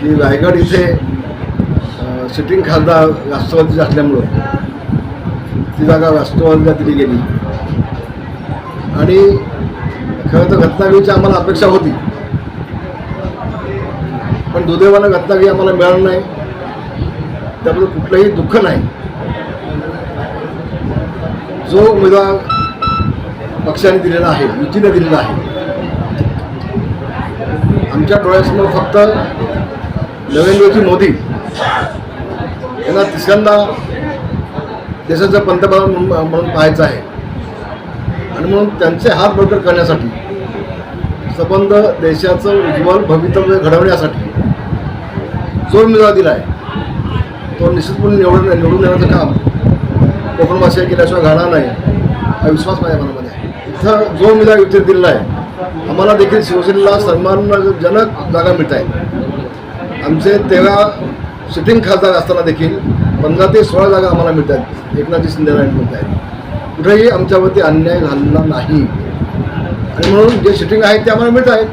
की रायगड इथे सिटिंग खासदार राष्ट्रवादीचे असल्यामुळं ती जागा राष्ट्रवादीला दिली गेली. आणि खरं तर रत्नागिरीची आम्हाला अपेक्षा होती. पण दुर्दैवानं रत्नागिरी आम्हाला मिळालं नाही. त्याबद्दल कुठलंही दुःख नाही. जो उमेदवार पक्षाने दिलेला आहे युतीने दिलेला आहे आमच्या डोळ्यासमोर फक्त नरेंद्रजी मोदी यांना तिसऱ्यांदा देशाचं पंतप्रधान म्हणून म्हणून पाहायचं आहे. आणि म्हणून त्यांचे हात बळकट करण्यासाठी संबंध देशाचं उज्ज्वल भवितव्य घडवण्यासाठी जो उमेदवार दिला आहे तो निश्चितपणे निवडून निवडून येण्याचं काम कोकण भाषा केल्याशिवाय घाणार नाही हा विश्वास माझ्या मनामध्ये आहे. इथं जो उमेदवार युतीत दिलेला आहे आम्हाला देखील शिवसेनेला सन्मानजनक जागा मिळत आहे. आमचे तेरा सिटिंग खासदार असताना देखील पंधरा ते सोळा जागा आम्हाला मिळतात. आहेत एकनाथजी शिंदेला मिळत आहेत. कुठेही आमच्यावरती अन्याय झालेला नाही. आणि म्हणून जे सिटिंग आहेत ते आम्हाला मिळत आहेत.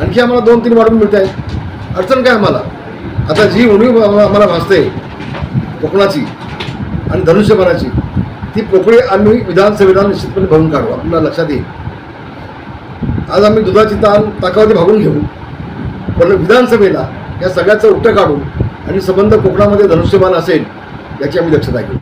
आणखी आम्हाला दोन तीन वाढून मिळत आहेत. अडचण काय आम्हाला? आता जी उणीव आम्हाला आम्हाला भासते कोकणाची आणि धनुष्यबाणाची ती पोकळी आम्ही विधानसभेला निश्चितपणे भरून काढू. आपल्याला लक्षात येईल. आज आम्ही दुधाची ताण ताकावरती भागून घेऊ. पण विधानसभेला या सगळ्याचं उत्तर काढू आणि संबंध कोकणामध्ये धनुष्यबाण असेल याची आम्ही दक्षता घेऊ.